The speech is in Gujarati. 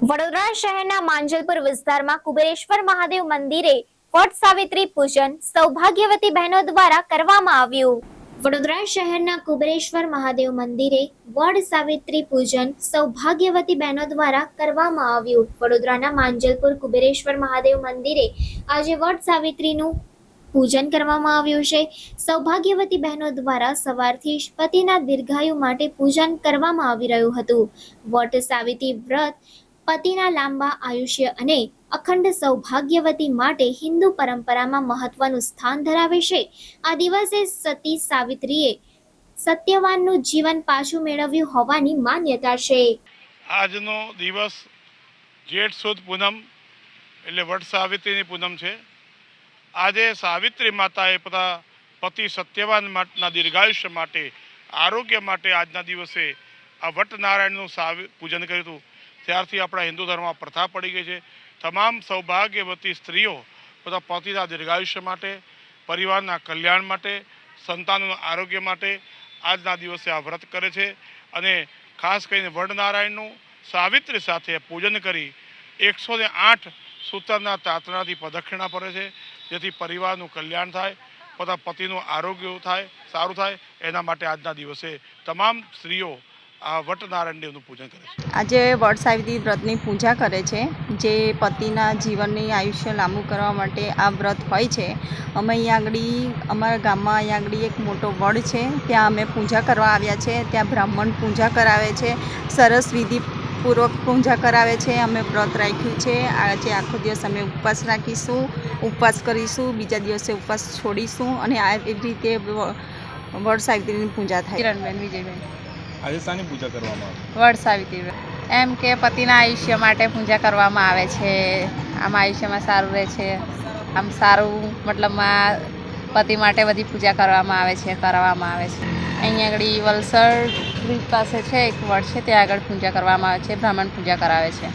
વડોદરા શહેરના માંજલપુર વિસ્તારમાં કુબેરેશ્વર મહાદેવ મંદિરે વટ સાવિત્રી પૂજન સૌભાગ્યવતી બહેનો દ્વારા કરવામાં આવ્યું. વડોદરા શહેરના કુબેરેશ્વર મહાદેવ મંદિરે વડ સાવિત્રી પૂજન સૌભાગ્યવતી બહેનો દ્વારા કરવામાં આવ્યું. વડોદરાના માંજલપુર કુબેરેશ્વર મહાદેવ મંદિરે આજે વડ સાવિત્રીનું પૂજન કરવામાં આવ્યું છે. સૌભાગ્યવતી બહેનો દ્વારા સવારથી પતિના દીર્ઘાયુ માટે પૂજન કરવામાં આવી રહ્યું હતું. વટ સાવિત્રી વ્રત પતિના લાંબા આયુષ્ય અને અખંડ સૌભાગ્યવતી માટે હિન્દુ પરંપરામાં મહત્વનું સ્થાન ધરાવે છે. આ દિવસે સતી સાવિત્રીએ સત્યવાનનું જીવન પાછું મેળવ્યું હોવાની માન્યતા છે. આજનો દિવસ જેઠ સુદ પૂનમ એટલે વટ સાવિત્રીની પૂનમ છે. આજે સાવિત્રી માતાએ પોતા પતિ સત્યવાન માટેના દીર્ઘાયુષ્ય માટે, આરોગ્ય માટે આજના દિવસે આ વટનારાયણનું સાવ, પૂજન કર્યું હતું. ત્યારથી આપણા હિન્દુ ધર્મમાં પ્રથા પડી ગઈ છે. તમામ સૌભાગ્યવતી સ્ત્રીઓ પોતા પતિના દીર્ઘાયુષ્ય માટે, પરિવારના કલ્યાણ માટે, સંતાનોના આરોગ્ય માટે આજના દિવસે આ વ્રત કરે છે અને ખાસ કરીને વડનારાયણનું સાવિત્રી સાથે પૂજન કરી એકસો ને આઠ સૂતરના તાતણાથી પ્રદક્ષિણા ફરે છે. જેથી પરિવારનું કલ્યાણ થાય પોતા પતિનું આરોગ્ય થાય, સારું થાય. એના માટે આજના દિવસે તમામ સ્ત્રીઓ આ વટનારાયણ પૂજન કરે છે. આજે વડ સાવિત્રી વ્રતની પૂજા કરે છે. જે પતિના જીવનની આયુષ્ય લાંબુ કરવા માટે આ વ્રત હોય છે. અમે અહીંયા આગળ અમારા ગામમાં અહીંયા આગળ એક મોટો વડ છે. ત્યાં અમે પૂજા કરવા આવ્યા છે. ત્યાં બ્રાહ્મણ પૂજા કરાવે છે. સરસ વિધિપૂર્વક પૂજા કરાવે છે. અમે વ્રત રાખ્યું છે. આજે આખો દિવસ અમે ઉપવાસ રાખીશું ઉપવાસ કરીશું બીજા દિવસે ઉપવાસ છોડીશું અને આ એવી રીતે વડ સાવિત્રીની પૂજા થાય. કિરણબેન વિજયબેન. આજે શાની પૂજા કરવામાં આવે? વડ સાવિત્રી એમ કે પતિના આયુષ્ય માટે પૂજા કરવામાં આવે છે. આમ આયુષ્યમાં સારું રહે છે. આમ સારું મતલબમાં પતિ માટે બધી પૂજા કરવામાં આવે છે, કરવામાં આવે છે. અહીંયા આગળ વલસાડ પાસે છે, એક વડ છે, ત્યાં આગળ પૂજા કરવામાં આવે છે, બ્રાહ્મણ પૂજા કરાવે છે.